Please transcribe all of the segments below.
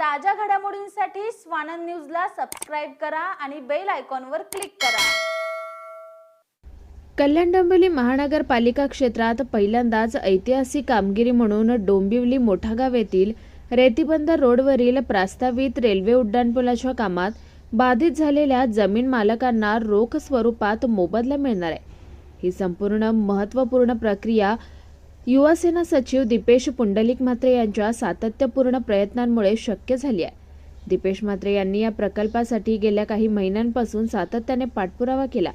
ताज्या घडामोडींसाठी स्वानंद न्यूजला सबस्क्राईब करा आणि बेल आयकॉनवर क्लिक करा. कल्याण डोंबिवली महानगरपालिका क्षेत्रात पहिल्यांदाच ऐतिहासिक कामगिरी म्हणून डोंबिवली मोठागाव येथील रेतीबंद रोडवरील प्रस्तावित रेल्वे उड्डाणपुलाच्या कामात बाधित झालेल्या जमीन मालकांना रोख स्वरूपात मोबदला मिळणार आहे. ही संपूर्ण महत्त्वपूर्ण प्रक्रिया युवासेना सचिव दीपेश पुंडलिक म्हात्रे यांच्या सातत्यपूर्ण प्रयत्नांमुळे शक्य झाली आहे. दीपेश म्हात्रे यांनी या प्रकल्पासाठी गेल्या काही महिन्यांपासून सातत्याने पाठपुरावा केला.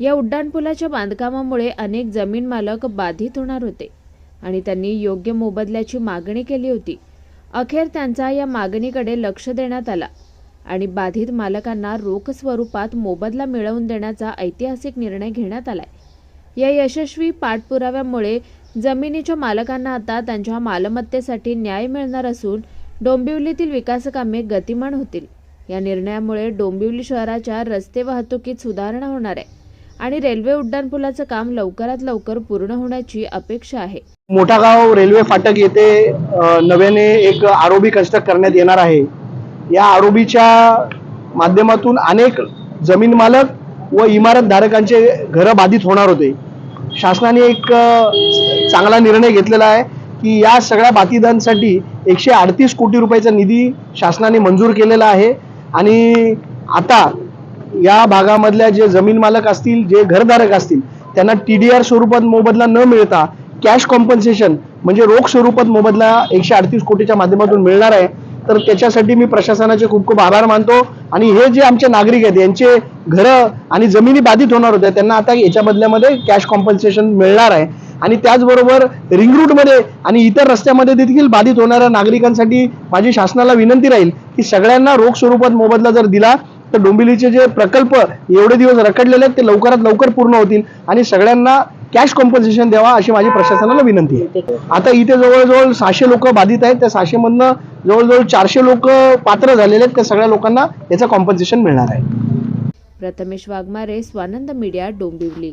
या उड्डाणपुलाच्या बांधकामामुळे अनेक जमीन मालक बाधित होणार होते आणि त्यांनी योग्य मोबदल्याची मागणी केली होती. अखेर त्यांचा या मागणीकडे लक्ष देण्यात आला आणि बाधित मालकांना रोख स्वरूपात मोबदला मिळवून देण्याचा ऐतिहासिक निर्णय घेण्यात आलाय. या यशस्वी पाठपुराव्यामुळे जमिनीच्या मालकांना आता त्यांच्या मालमत्तेसाठी न्याय मिळणार असून डोंबिवलीतील विकासकामे गतिमान होतील. या निर्णयामुळे डोंबिवली शहराच्या रस्ते वाहतुकीत सुधारणा होणार आहे आणि रेल्वे उड्डाणपुलाचं काम लवकरात लवकर पूर्ण होण्याची अपेक्षा आहे. मोठा गाव रेल्वे फाटक येथे नव्याने एक आरोबी कन्स्ट्रक्ट करण्यात येणार आहे. या आरोबीच्या माध्यमातून अनेक जमीन मालक व इमारत धारकांचे घरं बाधित होणार होते. शासनाने एक चांगला निर्णय घेतलेला आहे की या सगळ्या बाधितांसाठी एकशे अडतीस कोटी रुपयाचा निधी शासनाने मंजूर केलेला आहे. आणि आता या भागामधल्या जे जमीन मालक असतील जे घरधारक असतील त्यांना टी डी आर स्वरूपात मोबदला न मिळता कॅश कॉम्पन्सेशन म्हणजे रोख स्वरूपात मोबदला एकशे अडतीस कोटीच्या माध्यमातून मिळणार आहे. तर त्याच्यासाठी मी प्रशासनाचे खूप खूप आभार मानतो. आणि हे जे आमचे नागरिक आहेत यांचे घरं आणि जमिनी बाधित होणार होत्या त्यांना आता याच्या बदल्यामध्ये कॅश कॉम्पन्सेशन मिळणार आहे. आणि त्याचबरोबर रिंग रूटमध्ये आणि इतर रस्त्यामध्ये देखील बाधित होणाऱ्या नागरिकांसाठी माझी शासनाला विनंती राहील की सगळ्यांना रोख स्वरूपात मोबदला जर दिला तर डोंबिवलीचे जे प्रकल्प एवढे दिवस रखडलेले आहेत ते लवकरात लवकर पूर्ण होतील आणि सगळ्यांना कॅश कॉम्पन्सेशन द्यावा अशी माझी प्रशासनाला विनंती आहे. आता इथे जवळजवळ सहाशे लोक बाधित आहेत त्या सहाशे मधनं जवळजवळ चारशे लोक पात्र झालेले आहेत त्या सगळ्या लोकांना याचं कॉम्पन्सेशन मिळणार आहे. प्रथमेश वाघमारे स्वानंद मीडिया डोंबिवली.